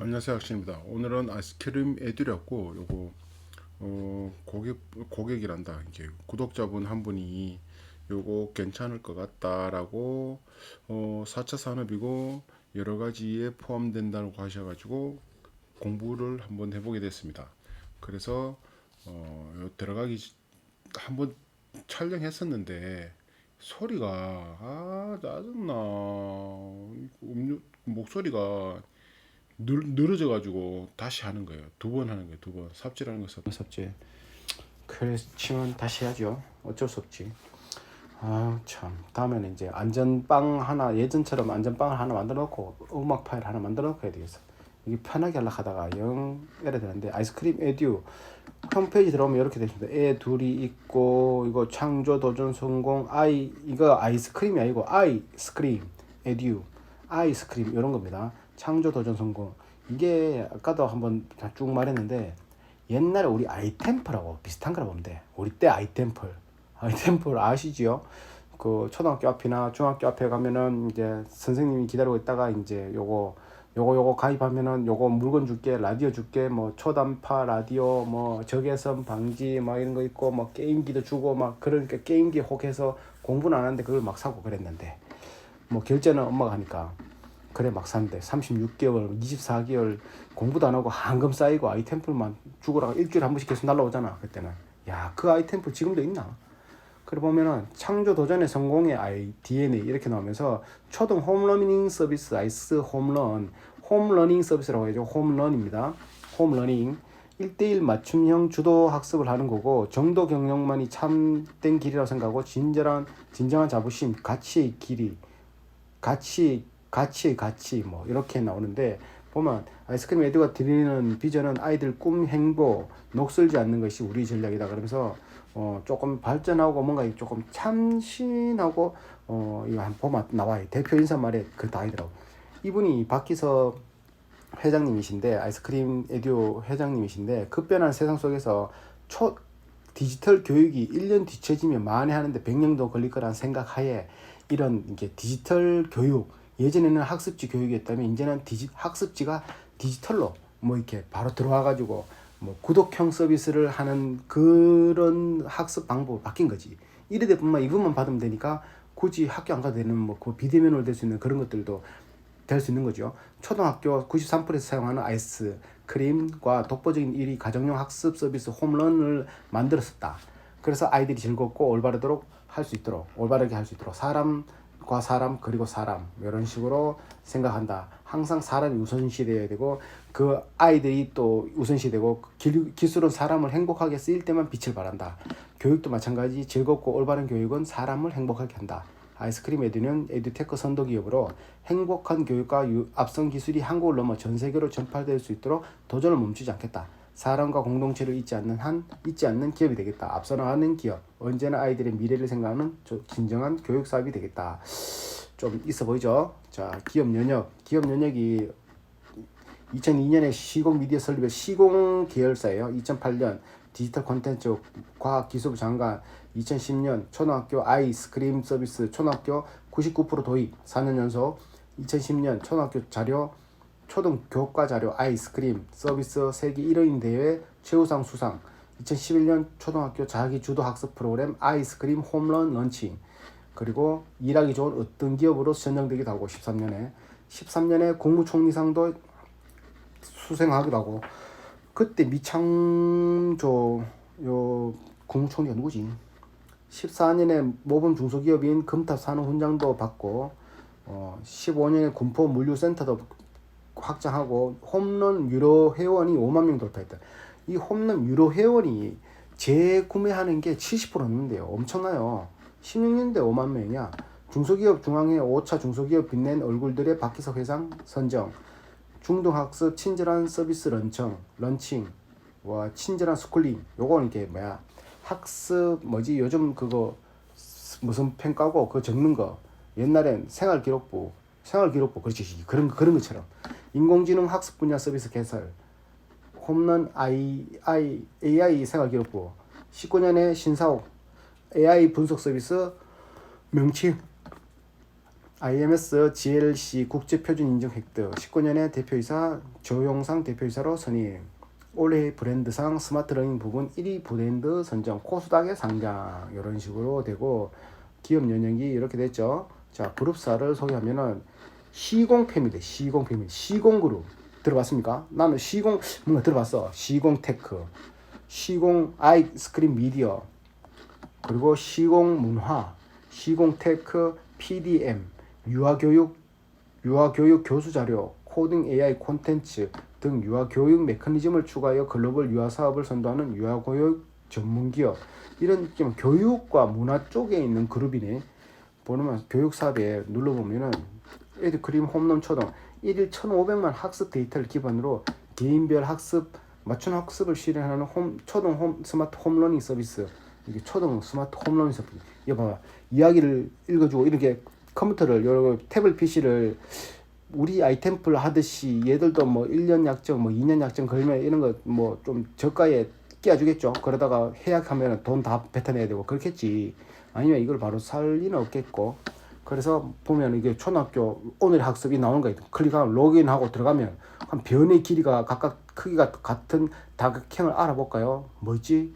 안녕하세요 학생입니다. 오늘은 아이스크림 애들이었고 요거 어 고객 고객이란다 이게 구독자분 한 분이 요거 괜찮을 것 같다라고 어 4차 산업이고 여러 가지에 포함된다고 하셔가지고 공부를 한번 해보게 됐습니다. 그래서 어요 들어가기 지- 한번 촬영했었는데 소리가 아 짜증나 음료 목소리가 늘, 늘어져 가지고 다시 하는 거예요. 두 번 하는 거예요. 두 번. 삽질하는 거 삽. 섭지. 그렇지만 다시 해야죠. 어쩔 수 없지. 아 참. 다음에는 이제 안전빵 하나 예전처럼 안전빵을 하나 만들어 놓고 음악 파일 하나 만들어 놓고 해야 되겠어. 이게 편하게 하려 하다가 영 이래 되는데 아이스크림 에듀 홈페이지 들어오면 이렇게 되십니다. 애 둘이 있고 이거 창조 도전 성공 아이 이거 아이스크림이 아니고 아이스크림 에듀 아이스크림 이런 겁니다. 창조 도전 성공 이게 아까도 한번 쭉 말했는데 옛날에 우리 아이템플하고 비슷한 거라 보면 돼. 우리 때 아이템플. 아이템플 아시지요? 그 초등학교 앞이나 중학교 앞에 가면은 이제 선생님이 기다리고 있다가 이제 요거 요거 요거 가입하면은 요거 물건 줄게 라디오 줄게 뭐 초단파 라디오 뭐 적외선 방지 막 이런 거 있고 뭐 게임기도 주고 막 그러니까 게임기 혹해서 공부는 안 하는데 그걸 막 사고 그랬는데 뭐 결제는 엄마가 하니까 그래 막 샀는데 36개월 24개월 공부도 안 하고 한금 쌓이고 아이템플만 죽으라고 일주일에 한 번씩 계속 날라오잖아 그때는. 야 그 아이템플 지금도 있나? 그래 보면은 창조 도전의 성공의 아이 DNA 이렇게 나오면서 초등 홈러닝 서비스 아이스 홈런 홈러닝 서비스라고 해죠. 홈런입니다. 홈러닝. 1대1 맞춤형 주도 학습을 하는 거고 정도 경력만이 참된 길이라고 생각하고 진정한 진정한 자부심 가치의 길이 가치 가치 가치 뭐 이렇게 나오는데 보면 아이스크림 에듀가 드리는 비전은 아이들 꿈 행복 녹슬지 않는 것이 우리 전략이다. 그러면서 어 조금 발전하고 뭔가 조금 참신하고 어 이거 한 보면 나와요. 대표 인사말에 그 다이더라고. 이분이 박기서 회장님이신데 아이스크림 에듀 회장님이신데 급변한 세상 속에서 초 디지털 교육이 1년 뒤처지면 만회하는데 100년도 걸릴 거란 생각하에 이런 이게 디지털 교육 예전에는 학습지 교육이었다면 이제는 디지, 학습지가 디지털로 뭐 이렇게 바로 들어와 가지고 뭐 구독형 서비스를 하는 그런 학습 방법으로 바뀐 거지. 이래 뿐만 이것만 받으면 되니까 굳이 학교 안 가도 되는 뭐그 비대면으로 될 수 있는 그런 것들도 될 수 있는 거죠. 초등학교 93%에서 사용하는 아이스 크림과 독보적인 1위 가정용 학습 서비스 홈런을 만들었었다. 그래서 아이들이 즐겁고 올바르도록 할 수 있도록 올바르게 할 수 있도록 사람 과 사람 그리고 사람 이런 식으로 생각한다. 항상 사람이 우선시 돼야 되고 그 아이들이 또 우선시 되고 기, 기술은 사람을 행복하게 쓰일 때만 빛을 발한다. 교육도 마찬가지 즐겁고 올바른 교육은 사람을 행복하게 한다. 아이스크림 에듀는 에듀테크 선도 기업으로 행복한 교육과 유, 앞선 기술이 한국을 넘어 전 세계로 전파될 수 있도록 도전을 멈추지 않겠다. 사람과 공동체를 잊지 않는 한 잊지 않는 기업이 되겠다. 앞서 나가는 기업. 언제나 아이들의 미래를 생각하는 조- 진정한 교육 사업이 되겠다. 좀 있어 보이죠? 자, 기업 연역. 기업 연역이 2002년에 시공 미디어 설립의 시공 계열사예요. 2008년 디지털 콘텐츠 과학기술부 장관 2010년 초등학교 아이스크림 서비스 초등학교 99% 도입 4년 연속 2010년 초등학교 자료 초등 교과 자료 아이스크림 서비스 세계 1호인 대회 최우상 수상 2011년 초등학교 자기 주도 학습 프로그램 아이스크림 홈런 런칭 그리고 일하기 좋은 어떤 기업으로 선정되기도 하고 13년에 13년에 국무총리상도 수생하기도 하고 그때 미창조 요 국무총리가 누구지? 14년에 모범 중소기업인 금탑 산업 훈장도 받고 어 15년에 군포 물류센터도 확장하고 홈런 유료 회원이 5만 명 돌파했다. 이 홈런 유료 회원이 재구매하는 게 70% 넘는데요. 엄청나요. 16년대 5만 명이야. 중소기업 중앙회 5차 중소기업 빛낸 얼굴들의 박희석 회장 선정. 중등학습 친절한 서비스 런칭, 런칭, 와 친절한 스쿨링. 요거는 이게 뭐야? 학습 뭐지? 요즘 그거 스- 무슨 평가고 그거 적는 거. 옛날엔 생활 기록부, 생활 기록부 그렇지 그런 그런 것처럼 인공지능 학습 분야 서비스 개설, 홈런 I, I, AI 생활 기록부, 19년에 신사옥 AI 분석 서비스 명칭 IMS GLC 국제표준 인증 획득 19년에 대표이사 조용상 대표이사로 선임 올해 브랜드상 스마트 러닝 부분 1위 브랜드 선정 코스닥에 상장 이런 식으로 되고 기업 연령이 이렇게 됐죠. 자 그룹사를 소개하면은 시공 패밀리 시공 패밀리 시공 그룹 들어봤습니까? 나는 시공 뭔가 들어봤어. 시공 테크 시공 아이스크림 미디어 그리고 시공 문화 시공 테크 PDM 유아교육 유아교육 교수 자료 코딩 AI 콘텐츠 등 유아교육 메커니즘을 추가하여 글로벌 유아 사업을 선도하는 유아교육 전문 기업 이런 좀 교육과 문화 쪽에 있는 그룹이네 보면 교육 사업에 눌러보면은 에듀크림 홈런 초등 1일 1,500만 학습 데이터를 기반으로 개인별 학습 맞춤 학습을 실현하는 홈 초등 홈 스마트 홈러닝 서비스. 이게 초등 스마트 홈러닝 서비스. 이거 봐. 이야기를 읽어주고 이렇게 컴퓨터를 여러 태블릿 PC를 우리 아이템플 하듯이 얘들도 뭐 1년 약정 뭐 2년 약정 걸면 이런 거 뭐 좀 저가에 끼워주겠죠. 그러다가 해약하면 돈 다 뱉어내야 되고 그렇겠지. 아니면 이걸 바로 살 리는 없겠고 그래서 보면 이게 초등학교 오늘 학습이 나오는 거예요. 클릭하면 로그인하고 들어가면 한 변의 길이가 각각 크기가 같은 다각형을 알아볼까요? 뭐 있지?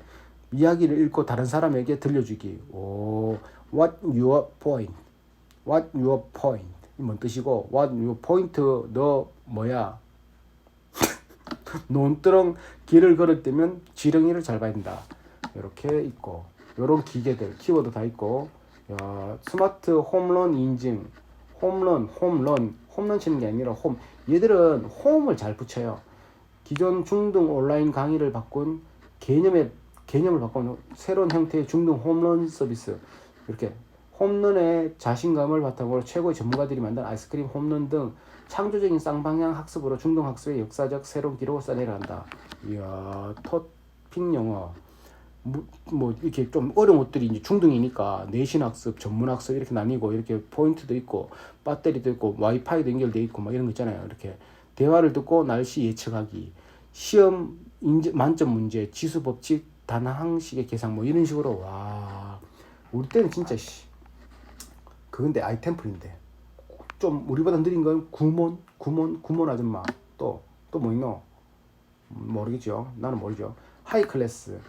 이야기를 읽고 다른 사람에게 들려주기. 오 what your point? What your point? 이뭔 뜻이고 what your point? 너 뭐야? 논두렁 길을 걸을 때면 지렁이를 잘 봐야 된다. 이렇게 있고 요런 기계들 키워드 다 있고 야, 스마트 홈런 인증. 홈런 홈런. 홈런 치는 게 아니라 홈. 얘들은 홈을 잘 붙여요. 기존 중등 온라인 강의를 바꾼 개념의 개념을 바꾼 새로운 형태의 중등 홈런 서비스. 이렇게 홈런의 자신감을 바탕으로 최고의 전문가들이 만든 아이스크림 홈런 등 창조적인 쌍방향 학습으로 중등 학습의 역사적 새로운 기록을 써내려간다. 이야 토핑 영어 뭐, 뭐 이렇게 좀 어려운 것들이 이제 중등이니까 내신 학습, 전문 학습 이렇게 나뉘고 이렇게 포인트도 있고 배터리도 있고 와이파이도 연결돼 있고 막 이런 거 있잖아요. 이렇게 대화를 듣고 날씨 예측하기, 시험 인제 만점 문제, 지수 법칙 단항식의 계산 뭐 이런 식으로. 와 우리 때는 진짜 씨. 그건데 아이템플인데. 좀 우리보다 느린 건 구몬 구몬 구몬 아줌마 또 또 뭐 있노? 음, 모르겠죠. 나는 모르죠. 하이 클래스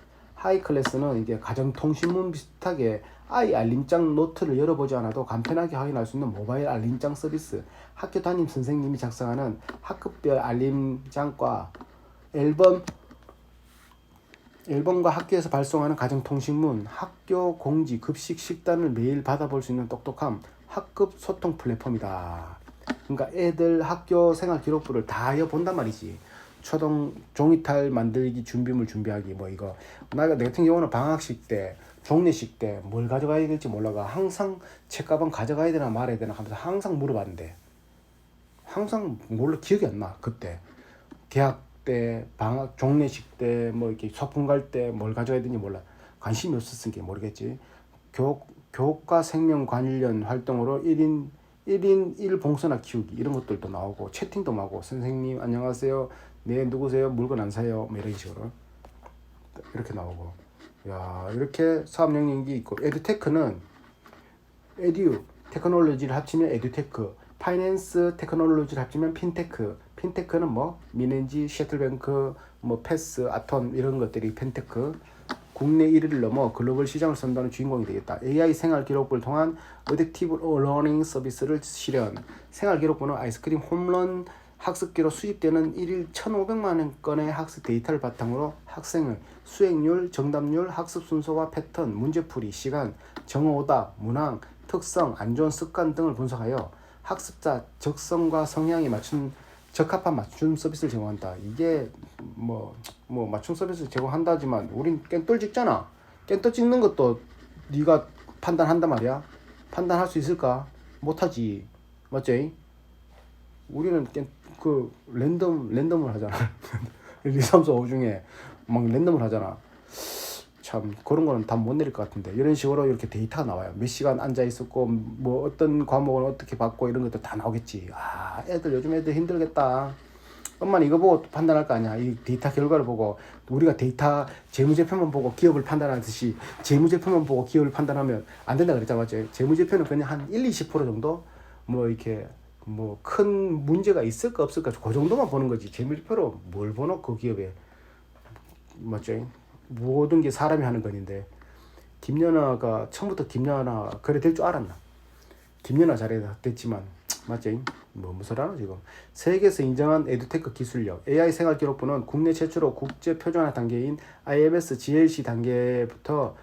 하이 클래스는 이게 가정통신문 비슷하게 아이 알림장 노트를 열어보지 않아도 간편하게 확인할 수 있는 모바일 알림장 서비스 학교 담임 선생님이 작성하는 학급별 알림장과 앨범 앨범과 학교에서 발송하는 가정통신문, 학교 공지, 급식 식단을 매일 받아볼 수 있는 똑똑함, 학급 소통 플랫폼이다. 그러니까 애들 학교 생활 기록부를 다 본단 말이지. 초등 종이탈 만들기 준비물 준비하기 뭐 이거. 나가 내 같은 경우는 방학식 때 종례식 때 뭘 가져가야 될지 몰라가 항상 책가방 가져가야 되나 말아야 되나 하면서 항상 물어봤는데. 항상 몰라 기억이 안 나 그때. 대학 때 방학 종례식 때 뭐 이렇게 소풍 갈 때 뭘 가져야 되는지 몰라. 관심이 없었으니까 모르겠지. 교 교과 생명 관련 활동으로 1인 1인 1 봉선화 키우기 이런 것들도 나오고 채팅도 나오고 선생님 안녕하세요. 네 누구세요? 물건 안 사요? 뭐 이런 식으로 이렇게 나오고. 야 이렇게 사업 영역이 있고 에듀테크는 에듀 테크놀로지를 합치면 에듀테크 파이낸스 테크놀로지를 합치면 핀테크 핀테크는 뭐 미넨지 셔틀뱅크 뭐 패스 아톤 이런 것들이 핀테크 국내 1위를 넘어 글로벌 시장을 선도하는 주인공이 되겠다. AI 생활 기록부를 통한 어댑티브 러닝 서비스를 실현. 생활 기록부는 아이스크림 홈런 학습기로 수집되는 1일 1,500만 건의 학습 데이터를 바탕으로 학생의 수행률, 정답률, 학습 순서와 패턴, 문제풀이, 시간, 정어 오답, 문항, 특성, 안 좋은 습관 등을 분석하여 학습자 적성과 성향에 맞춘 적합한 맞춤 서비스를 제공한다. 이게 뭐, 뭐 맞춤 서비스를 제공한다지만 우린 깬돌 찍잖아. 깬돌 찍는 것도 네가 판단한단 말이야. 판단할 수 있을까? 못하지. 맞지? 우리는 깬, 그 랜덤 랜덤을 하잖아. 1, 2, 3, 4, 5 중에 막 랜덤을 하잖아. 참 그런 거는 다 못 내릴 것 같은데 이런 식으로 이렇게 데이터가 나와요. 몇 시간 앉아 있었고 뭐 어떤 과목은 어떻게 받고 이런 것도 다 나오겠지. 아 애들 요즘 애들 힘들겠다. 엄마는 이거 보고 판단할 거 아니야. 이 데이터 결과를 보고 우리가 데이터 재무제표만 보고 기업을 판단하듯이 재무제표만 보고 기업을 판단하면 안 된다 그랬잖아. 맞지? 재무제표는 그냥 한 1, 20% 정도 뭐 이렇게 뭐 큰 문제가 있을까 없을까 그 정도만 보는 거지 재밀표로 뭘 보노 그 기업에 맞죠? 모든 게 사람이 하는 건인데 김연아가 처음부터 김연아 그래 될 줄 알았나? 김연아 잘해 됐지만 맞지? 뭐 무서라노 지금 세계에서 인정한 에듀테크 기술력 AI 생활 기록부는 국내 최초로 국제 표준화 단계인 IMS GLC 단계부터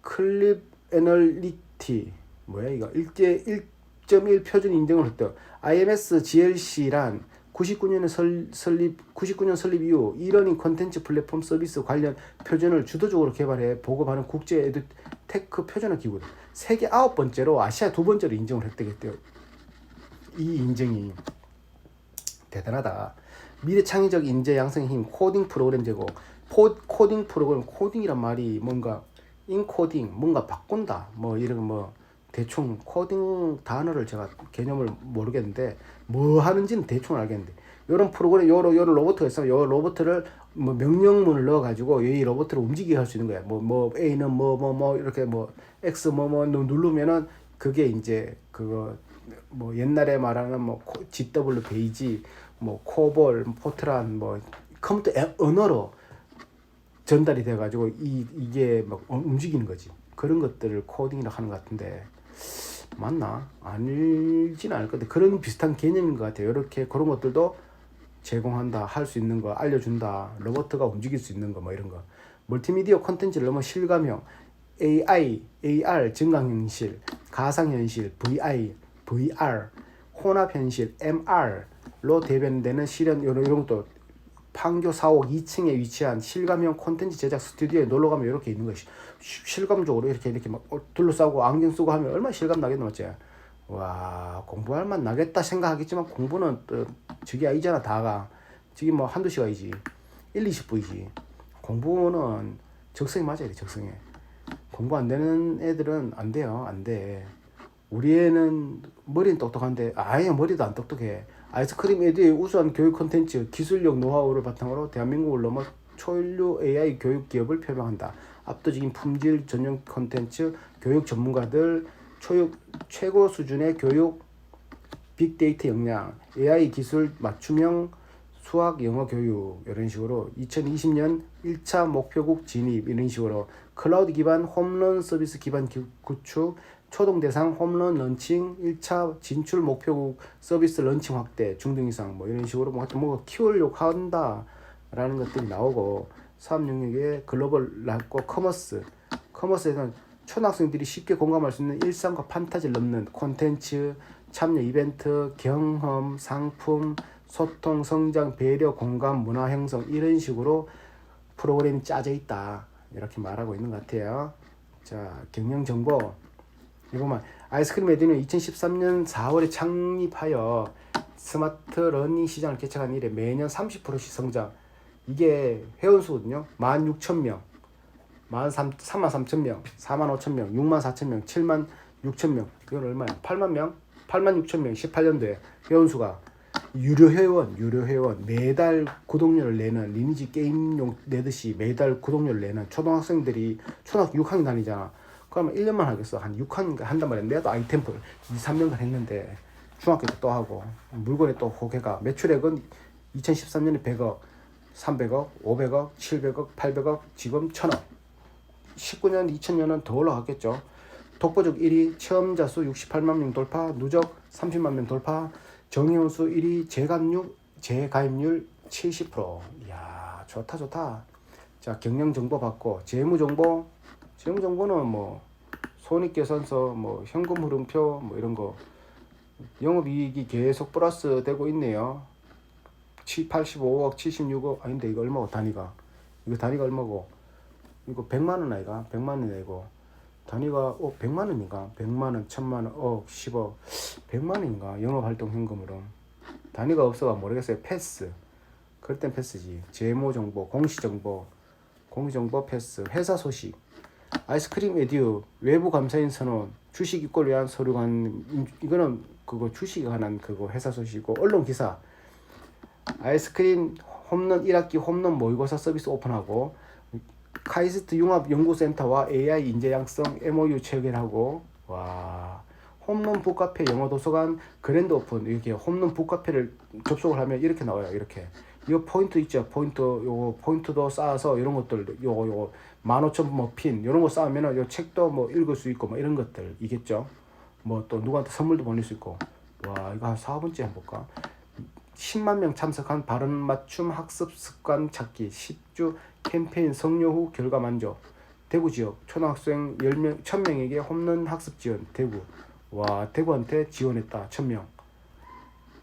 클립 애널리티 뭐야 이거 1대 1.1 표준 인정을 했다. IMS GLC란 99년에 설, 설립 99년 설립 이후 이러닝 컨텐츠 플랫폼 서비스 관련 표준을 주도적으로 개발해 보급하는 국제 에듀 테크 표준화 기구다. 세계 아홉 번째로 아시아 두 번째로 인정을 획득했대요. 이 인정이 대단하다. 미래 창의적 인재 양성의 힘 코딩 프로그램 제공. 포, 코딩 프로그램 코딩이란 말이 뭔가 인코딩 뭔가 바꾼다 뭐 이런 뭐 대충 코딩 단어를 제가 개념을 모르겠는데 뭐 하는지는 대충 알겠는데 요런 프로그램 요런 요런 로봇가 있으면 요 로봇을 뭐 명령문을 넣어 가지고 이 로봇을 움직이게 할 수 있는 거야. 뭐 뭐 A는 뭐 뭐 뭐 이렇게 뭐 X 뭐 뭐 누르면은 그게 이제 그거 뭐 옛날에 말하는 뭐 코- GW 베이지 뭐 코볼 포트란 뭐 컴퓨터 애- 언어로 전달이 돼가지고 이 이게 막 어- 움직이는 거지. 그런 것들을 코딩이라 하는 것 같은데 맞나? 아닐지는 않을 건데 그런 비슷한 개념인 것 같아요. 이렇게 그런 것들도 제공한다 할 수 있는 거 알려준다 로봇가 움직일 수 있는 거 뭐 이런 거. 멀티미디어 콘텐츠를 넘어 실감형 AI, AR 증강현실, 가상현실, VI, VR, 혼합현실, MR로 대변되는 실현 이런 이런 것도 판교 사옥 2층에 위치한 실감형 콘텐츠 제작 스튜디오에 놀러 가면 이렇게 있는 것이 실감적으로 이렇게 이렇게 막 어, 둘러싸고 안경 쓰고 하면 얼마나 실감 나겠노 어째 와 공부할 만 나겠다 생각하겠지만 공부는 또 저게 아니잖아 다가. 저게 뭐 한두 시간이지. 1, 20분이지. 공부는 적성에 맞아야 돼 적성에. 공부 안 되는 애들은 안 돼요 안돼. 우리 애는 머리는 똑똑한데 아예 머리도 안 똑똑해. 아이스크림 에듀의 우수한 교육 콘텐츠, 기술력 노하우를 바탕으로 대한민국을 넘어 초인류 AI 교육 기업을 표방한다. 압도적인 품질 전용 콘텐츠, 교육 전문가들, 초육 최고 수준의 교육, 빅데이터 역량, AI 기술 맞춤형 수학 영어 교육 이런 식으로 2020년 1차 목표국 진입 이런 식으로 클라우드 기반 홈런 서비스 기반 기- 구축 초동 대상 홈런 런칭 1차 진출 목표국 서비스 런칭 확대 중등 이상 뭐 이런 식으로 뭐 하여튼 뭐가 키우려고 한다라는 것들이 나오고 사업 영역에 글로벌 락고 커머스 커머스에서는 초등학생들이 쉽게 공감할 수 있는 일상과 판타지를 넘는 콘텐츠 참여 이벤트 경험 상품 소통 성장 배려 공감 문화 형성 이런 식으로 프로그램이 짜져 있다. 이렇게 말하고 있는 것 같아요. 자 경영 정보. 이거만. 아이스크림 에듀는 2013년 4월에 창립하여 스마트 러닝 시장을 개척한 이래 매년 30%씩 성장. 이게 회원수거든요. 16,000명, 3만 3천 4만 5천 명, 6만 4천 명, 7만 6천 명. 이건 얼마야? 8만 명? 8만 6천 명. 18년도에 회원수가 유료 회원, 유료 회원 매달 구독료를 내는 리니지 게임용 내듯이 매달 구독료를 내는 초등학생들이 초등학교 6학년 다니잖아. 그러면 1년만 하겠어. 한 6학년 한단 말이야. 내가 또 아이템플 2, 3년간 했는데 중학교 때 또 하고 물건에 또 호개가 매출액은 2013년에 100억, 300억, 500억, 700억, 800억, 지금 1000억. 19년, 2000년은 더 올라갔겠죠. 독보적 1위, 체험자 수 68만 명 돌파, 누적 30만 명 돌파, 정회원 수 1위, 재가입률, 재가입률 70%. 이야, 좋다, 좋다. 자, 경영 정보 받고, 재무 정보, 재무 정보는 뭐, 손익계산서, 뭐, 현금 흐름표, 뭐, 이런 거. 영업이익이 계속 플러스 되고 있네요. 85억, 76억, 아닌데, 이거 얼마고, 단위가? 이거 단위가 얼마고? 이거 100만 원 아이가? 100만 원이고 단위가 어 100만 원인가? 100만 원, 1000만 원, 억, 10억. 100만 원인가? 영업 활동 현금으로. 단위가 없어가 모르겠어요. 패스. 그럴 땐 패스지. 재무 정보, 공시 정보, 공시 정보 패스, 회사 소식. 아이스크림 에듀 외부 감사인 선언, 주식 입고를 위한 서류관 이거는 그거 주식에 관한 그거 회사 소식이고 언론 기사. 아이스크림 홈런 1학기 홈런 모의고사 서비스 오픈하고 카이스트 융합 연구센터와 AI 인재 양성 MOU 체결하고 와 홈런 북카페 영어 도서관 그랜드 오픈 이렇게 홈런 북카페를 접속을 하면 이렇게 나와요. 이렇게 이거 포인트 있죠. 포인트 요거 포인트도 쌓아서 이런 것들 요거 요거 만 오천 뭐핀 이런 거 쌓으면은 요 책도 뭐 읽을 수 있고 뭐 이런 것들 이겠죠. 뭐 또 누구한테 선물도 보낼 수 있고 와 이거 한 4번째 한번 볼까 10만 명 참석한 발음 맞춤 학습 습관 찾기 10주 캠페인 성료 후 결과 만족. 대구 지역 초등학생 10명 1000명에게 홈런 학습 지원 대구. 와 대구한테 지원했다. 1000명.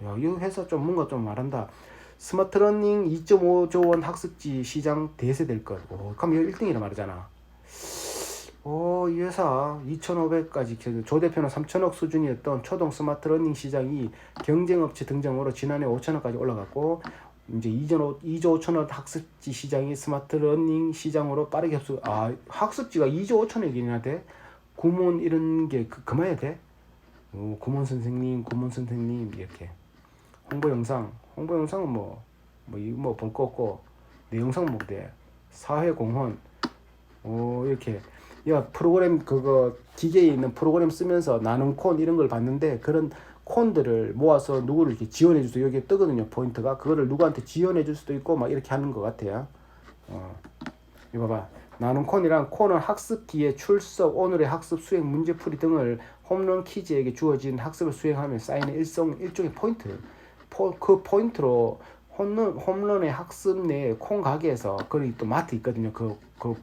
야 이거 회사 좀 뭔가 좀 말한다. 스마트 러닝 2.5조 원 학습지 시장 대세될 것. 오, 그럼 이거 1등이라 말이잖아. 오, 이 회사 2,500까지 조 대표는 3천억 수준이었던 초동 스마트 러닝 시장이 경쟁업체 등장으로 지난해 5천억까지 올라갔고 이제 2조 2조 5천억 학습지 시장이 스마트 러닝 시장으로 빠르게 흡수. 아 학습지가 2조 5천억이나 돼? 구몬 이런 게 그, 그만해야 돼? 오, 구몬 선생님, 구몬 선생님 이렇게 홍보 영상, 홍보 영상은 뭐 뭐이뭐볼 거 없고 내 영상 보면 돼. 사회 공헌, 오 이렇게 야 프로그램 그거 기계에 있는 프로그램 쓰면서 나는 콘 이런 걸 봤는데 그런 콘들을 모아서 누구를 이렇게 지원해 주세요 여기 뜨거든요 포인트가. 그거를 누구한테 지원해 줄 수도 있고 막 이렇게 하는 것 같아요. 어. 이거 봐봐. 나는 콘이랑 콘은 학습기에 출석 오늘의 학습 수행 문제풀이 등을 홈런 키즈에게 주어진 학습을 수행하면 쌓이는 일성 일종의 포인트. 포, 그 포인트로 홈런 홈런의 학습 내에 콩 가게에서 그리고 또 마트 있거든요. 그, 그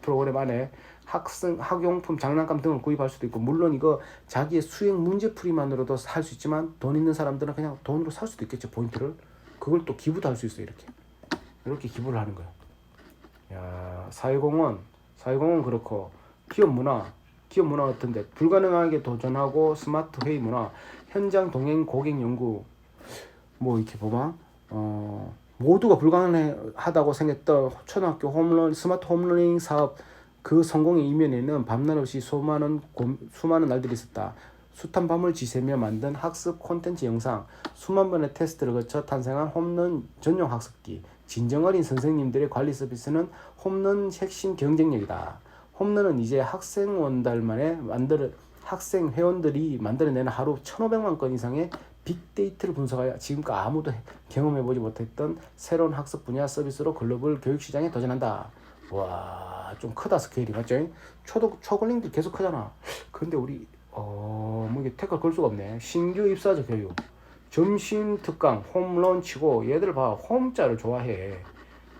프로그램 안에 학생 학용품 장난감 등을 구입할 수도 있고 물론 이거 자기의 수행 문제풀이만으로도 살 수 있지만 돈 있는 사람들은 그냥 돈으로 살 수도 있겠죠 포인트를. 그걸 또 기부도 할 수 있어 이렇게. 이렇게 기부를 하는 거야. 야 사회공헌. 사회공헌 그렇고 기업 문화. 기업 문화 같은데 불가능하게 도전하고 스마트 회의 문화. 현장 동행 고객 연구. 뭐 이렇게 보면 어 모두가 불가능하다고 생각했던 초등학교 홈런 스마트 홈러닝 사업 그 성공의 이면에는 밤낮 없이 수많은 고, 수많은 날들이 있었다. 숱한 밤을 지새며 만든 학습 콘텐츠 영상, 수만 번의 테스트를 거쳐 탄생한 홈런 전용 학습기, 진정 어린 선생님들의 관리 서비스는 홈런 핵심 경쟁력이다. 홈런은 이제 학생 원달만에 만들어 학생 회원들이 만들어내는 하루 1,500만 건 이상의 빅데이터를 분석하여 지금까지 아무도 경험해보지 못했던 새로운 학습 분야 서비스로 글로벌 교육 시장에 도전한다. 와, 좀 크다 스케일이 맞죠? 초도 초글링들 계속 크잖아. 근데 우리 어, 뭐 이게 태클 걸 수가 없네. 신규 입사자 교육, 점심 특강, 홈런 치고 얘들 봐 홈자를 좋아해.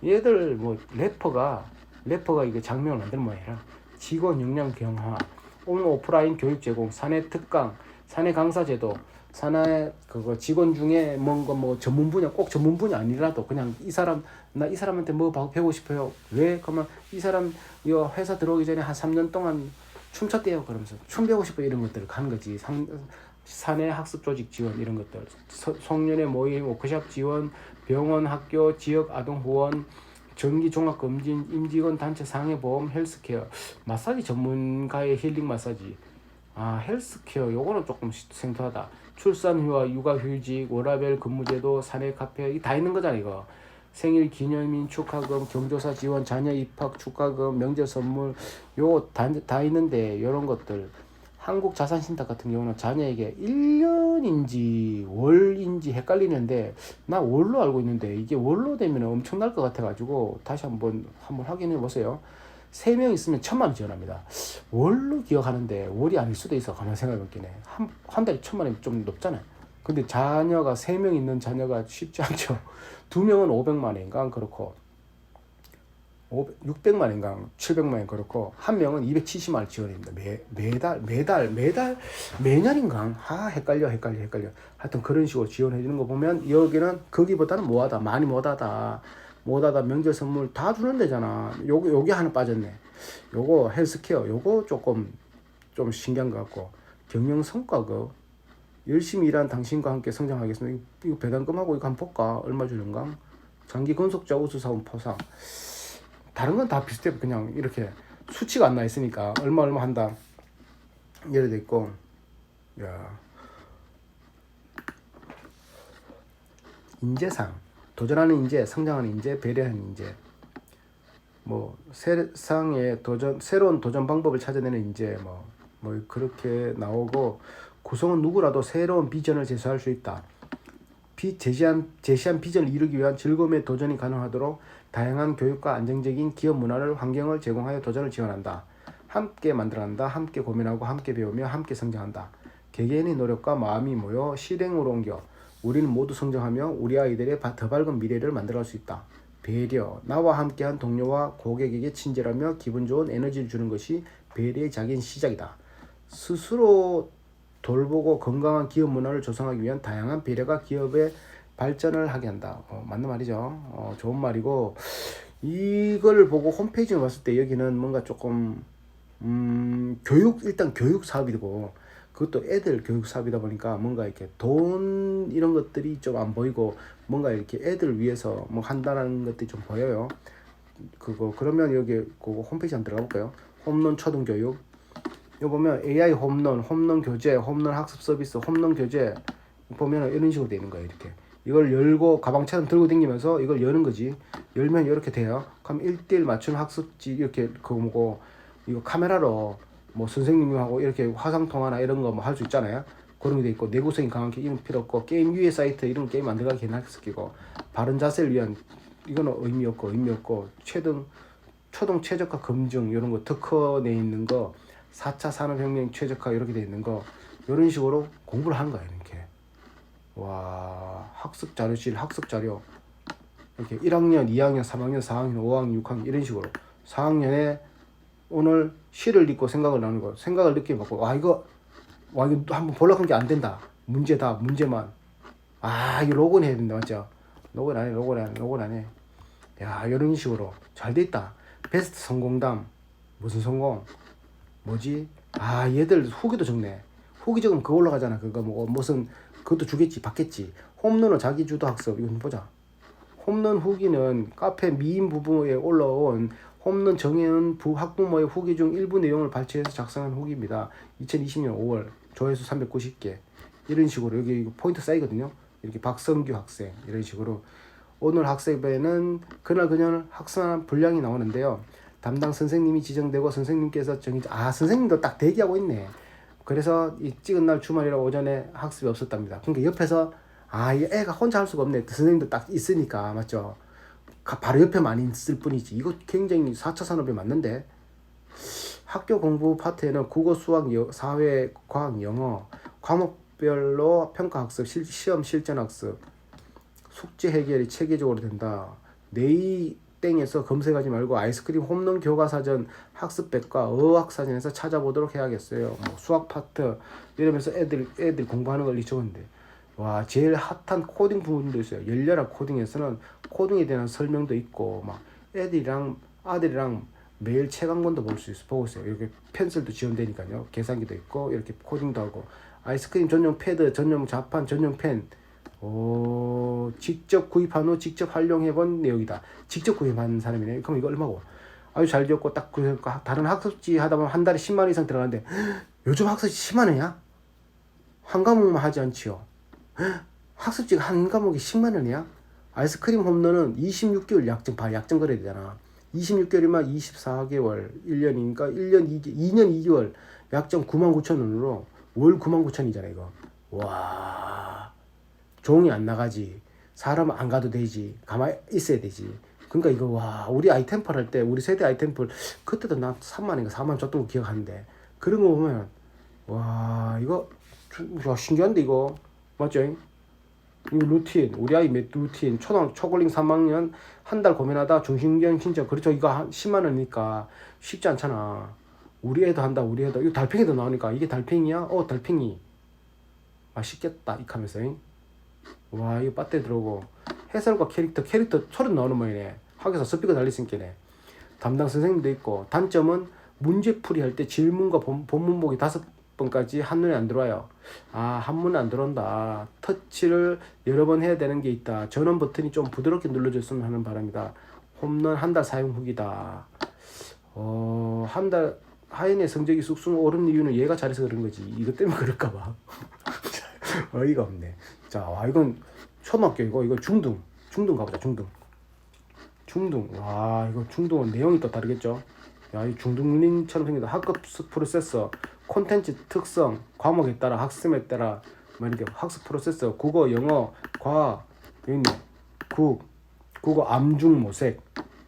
얘들 뭐 래퍼가 래퍼가 이게 장면을 만드는 모양이라 직원 역량 경하, 온 오프라인 교육 제공, 사내 특강, 사내 강사 제도, 사내 그거 직원 중에 뭔가 뭐 전문 분야 꼭 전문 분야 아니라도 그냥 이 사람 나 이 사람한테 뭐 봐- 배우고 싶어요. 왜? 그러면 이 사람 이 회사 들어오기 전에 한 3년 동안 춤췄대요. 그러면서 춤 배우고 싶어 이런 것들을 가는 거지. 상, 사내 학습 조직 지원 이런 것들, 서, 성년의 모임, 워크샵 지원, 병원, 학교, 지역 아동 후원, 정기 종합 검진, 임직원 단체 상해 보험, 헬스케어, 마사지 전문가의 힐링 마사지. 아 헬스케어 요거는 조금 시- 생소하다. 출산 휴와 육아 휴직, 워라벨 근무제도, 사내 카페 이 다 있는 거잖아 이거. 생일 기념인 축하금, 경조사 지원, 자녀 입학 축하금, 명절 선물 요거 다, 다 있는데 요런 것들 한국 자산신탁 같은 경우는 자녀에게 1년인지 월인지 헷갈리는데 나 월로 알고 있는데 이게 월로 되면 엄청날 것 같아 가지고 다시 한번 한번 확인해 보세요. 세 명 있으면 천만 원 지원합니다. 월로 기억하는데 월이 아닐 수도 있어. 가만 생각해 볼게네. 한, 한 달에 천만 원이 좀 높잖아요. 근데 자녀가 세 명 있는 자녀가 쉽지 않죠. 두 명은 500만 원인가 그렇고 500, 600만 원인가 700만 원 그렇고 한 명은 270만 원 지원입니다. 매 매달 매달 매달 매년인가 아 헷갈려 헷갈려 헷갈려. 하여튼 그런 식으로 지원해 주는 거 보면 여기는 거기보다는 뭐하다 많이 못하다 못하다 명절 선물 다 주는 데잖아. 요거 요게 하나 빠졌네. 요거 헬스케어 요거 조금 좀 신기한 것 같고 경영 성과급 열심히 일한 당신과 함께 성장하겠습니다. 이거- 배당금하고 이거 한번 볼까? 얼마 주는가? 장기 건속자 우수사원 포상. 다른 건 다 비슷해. 그냥 이렇게 수치가 안 나 있으니까 얼마 얼마 한다. 돼 있고. 야. 인재상. 도전하는 인재, 성장하는 인재, 배려하는 인재. 뭐 세상에 도전 새로운 도전 방법을 찾아내는 인재 뭐뭐 그렇게 나오고 구성은 누구라도 새로운 비전을 제시할 수 있다. 비, 제시한, 제시한 비전을 이루기 위한 즐거움의 도전이 가능하도록 다양한 교육과 안정적인 기업 문화를 환경을 제공하여 도전을 지원한다. 함께 만들어간다. 함께 고민하고 함께 배우며 함께 성장한다. 개개인의 노력과 마음이 모여 실행으로 옮겨 우리는 모두 성장하며 우리 아이들의 바- 더 밝은 미래를 만들어갈 수 있다. 배려, 나와 함께한 동료와 고객에게 친절하며 기분 좋은 에너지를 주는 것이 배려의 작은 시작이다. 스스로 돌보고 건강한 기업 문화를 조성하기 위한 다양한 배려가 기업의 발전을 하게 한다. 어, 맞는 말이죠. 어, 좋은 말이고 이걸 보고 홈페이지를 봤을 때 여기는 뭔가 조금 음, 교육 일단 교육 사업이고 그것도 애들 교육 사업이다 보니까 뭔가 이렇게 돈 이런 것들이 좀 안 보이고 뭔가 이렇게 애들 위해서 뭐 한다는 것들이 좀 보여요. 그거 그러면 여기 그 홈페이지 한번 들어가 볼까요? 홈런 초등 교육 여기 보면 AI 홈런, 홈런 교재, 홈런 학습 서비스, 홈런 교재 보면 이런 식으로 되는 거예요. 이렇게 이걸 열고 가방처럼 들고 다니면서 이걸 여는 거지. 열면 이렇게 돼요. 그럼 1대1 맞춤 학습지 이렇게 그거 뭐고 이거 카메라로 뭐 선생님하고 이렇게 화상 통화나 이런 거 뭐 할 수 있잖아요. 그런 게 돼 있고 내구성이 강한 게 이런 거 필요 없고 게임 유해 사이트 이런 게임 만들어가 개나스키고 바른 자세를 위한 이거는 의미 없고 의미 없고 최등 초등 최저가 검증 이런 거 특허 내 있는 거 4차 산업혁명 최저가 이렇게 돼 있는 거 이런 식으로 공부를 한 거예요 이렇게. 와 학습 자료실 학습 자료. 이렇게 1학년 2학년 3학년 4학년 5학년 6학년 이런 식으로. 4학년에 오늘 시를 읽고 생각을 나누고 생각을 느끼게 받고 와 이거 와 이거 한번 보려고 한게 안 된다. 문제다 문제만. 아 이거 로그인 해야 된다 맞죠? 로그인 안해 로그인 안해 로그인 안해. 야 이런 식으로. 잘 돼 있다. 베스트 성공담. 무슨 성공 뭐지? 아 얘들 후기도 적네. 후기 적으면 그거 올라가잖아. 그거 뭐 무슨 그것도 주겠지 받겠지. 홈런은 자기 주도 학습. 이거 보자. 홈런 후기는 카페 미인 부부에 올라온 홈런 정혜은 부 학부모의 후기 중 일부 내용을 발췌해서 작성한 후기입니다. 2020년 5월. 조회수 390개. 이런 식으로 여기 포인트 쌓이거든요. 이렇게 박성규 학생. 이런 식으로. 오늘 학습에는 그날 그녀는 학습한 분량이 나오는데요. 담당 선생님이 지정되고 선생님께서 정해 아 선생님도 딱 대기하고 있네. 그래서 이 찍은 날 주말이라 오전에 학습이 없었답니다. 그러니까 옆에서 아, 이 애가 혼자 할 수가 없네. 선생님도 딱 있으니까 맞죠? 가- 바로 옆에만 있을 뿐이지. 이거 굉장히 4차 산업에 맞는데. 학교 공부 파트에는 국어, 수학, 여, 사회, 과학, 영어, 과목별로 평가 학습, 실, 시험 실전 학습, 숙제 해결이 체계적으로 된다. 네이 땡에서 검색하지 말고 아이스크림 홈런 교과사전 학습백과 어학사전에서 찾아보도록 해야겠어요. 뭐 수학 파트 이러면서 애들 애들 공부하는 걸 적었는데 와 제일 핫한 코딩 부분도 있어요. 열렬한 코딩에서는 코딩에 대한 설명도 있고 막 애들이랑 아들이랑 매일 책한 권도 볼 수 있어 보고 있어요. 이렇게 펜슬도 지원되니까요. 계산기도 있고 이렇게 코딩도 하고 아이스크림 전용 패드, 전용 자판, 전용 펜. 오 직접 구입한 후 직접 활용해 본 내용이다. 직접 구입한 사람이네. 그럼 이거 얼마고? 아주 잘 되었고 딱 그 다른 학습지 하다 보면 한 달에 10만 원 이상 들어가는데 요즘 학습지 10만 원이야? 한 과목만 하지 않지요. 학습지가 한 과목이 10만 원이야? 아이스크림 홈런은 26개월 약정 봐 약정 거래야 되잖아. 26개월이면 24개월 1년이니까 1년 2개, 2년 2개월 약정 9만 9천 원으로 월 9만 9천이잖아 이거. 와 종이 안 나가지. 사람 안 가도 되지. 가만히 있어야 되지. 그러니까 이거 와 우리 아이템플 할 때 우리 세대 아이템플 그때도 나 3만인가 4만 줬던 거 기억하는데 그런 거 보면 와 이거 좀- 야, 신기한데 이거 맞죠? 이 루틴 우리 아이 몇 루틴 초등 초골링 3학년 한 달 고민하다 중신경 신청 그렇죠 이거 한 10만 원이니까 쉽지 않잖아 우리 애도 한다 우리 애도 이거 달팽이도 나오니까 이게 달팽이야 어 달팽이 맛있겠다 이 하면서 잉? 와 이거 배터리 들어오고 해설과 캐릭터 캐릭터 소리 나오는 모양이네 학교에서 스피커 달리으니까네 담당 선생님도 있고 단점은 문제풀이 할 때 질문과 본, 본문 보기 다섯 번까지 한눈에 안 들어와요. 아 한눈에 안 들어온다. 터치를 여러 번 해야 되는 게 있다. 전원 버튼이 좀 부드럽게 눌러줬으면 하는 바람이다. 홈런 한 달 사용 후기다. 어, 한 달 하인의 성적이 쑥쑥 오른 이유는 얘가 잘해서 그런 거지. 이것 때문에 그럴까 봐. 어이가 없네. 자, 와 이건 초등학교이고 이거 중등. 중등 가보자. 중등. 중등. 와, 이거 중등은 내용이 또 다르겠죠. 야, 이 중등링처럼 생겼다. 학급 스- 프로세서, 콘텐츠 특성, 과목에 따라 학습에 따라 뭐 이렇게 학습 프로세서, 국어, 영어, 과학 여기 있네. 국, 국어 암중 모색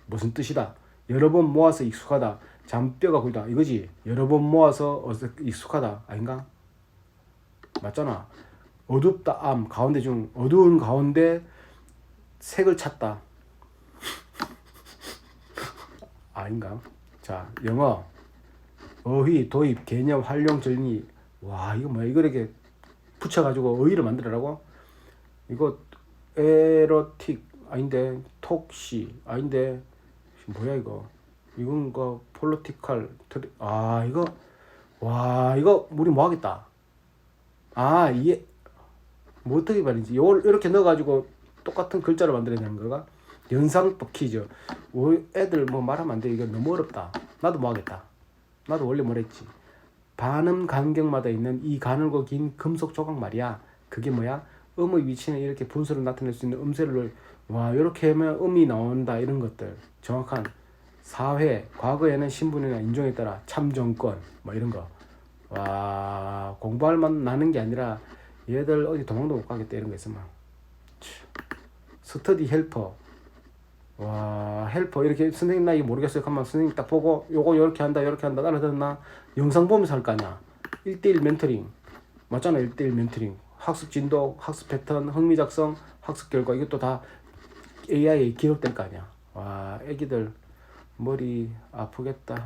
무슨 뜻이다. 여러 번 모아서 익숙하다. 잔뼈가 굵다 이거지. 여러 번 모아서 익숙하다 아닌가? 맞잖아. 어둡다 암 가운데 중 어두운 가운데 색을 찾다. 아닌가? 자 영어 어휘 도입 개념 활용 정리 와 이거 뭐야 이걸 이렇게 붙여가지고 어휘를 만들어라고? 이거 에로틱 아닌데 톡시 아닌데 뭐야 이거 이건 거 폴리티컬 트리 아 이거 와 이거 우리 뭐 하겠다 아 이게 뭐 어떻게 말인지 요걸 이렇게 넣어가지고 똑같은 글자를 만들어야 되는 거가 연상법 퀴즈 오, 애들 뭐 말하면 안 돼. 이거 너무 어렵다. 나도 뭐 하겠다. 나도 원래 뭐랬지? 반음 간격마다 있는 이 가늘고 긴 금속 조각 말이야. 그게 뭐야? 음의 위치는 이렇게 분수를 나타낼 수 있는 음세를 와 이렇게 하면 음이 나온다. 이런 것들. 정확한 사회 과거에는 신분이나 인종에 따라 참정권 뭐 이런 거와 공부할 만 나는 게 아니라 얘들 어디 도망도 못 가겠다 이런 거 있으면. 스터디 헬퍼. 와 헬퍼. 이렇게 선생님 나 이거 모르겠어요. 하면 선생님 딱 보고 요거 요렇게 한다 요렇게 한다. 알아듣나 영상 보면서 할 거 아니야. 1대1 멘토링. 맞잖아 1대1 멘토링. 학습 진도 학습 패턴 흥미 작성 학습 결과. 이것도 다 AI에 기록될 거 아니야. 와 애기들 머리 아프겠다.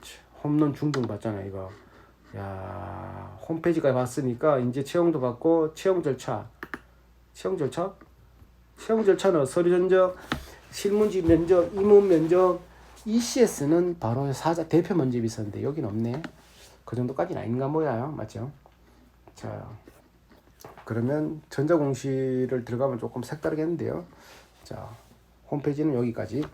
치, 홈런 중등 받잖아 이거 야 홈페이지까지 봤으니까 이제 채용도 받고 채용 절차. 채용 절차? 채용 절차는 서류 전적 실문지 면접 임원 면접 ECS는 바로 사자 대표 면접이 있었는데 여기는 없네. 그 정도까지는 아닌가 뭐야 맞죠? 자 그러면 전자공시를 들어가면 조금 색다르겠는데요. 자 홈페이지는 여기까지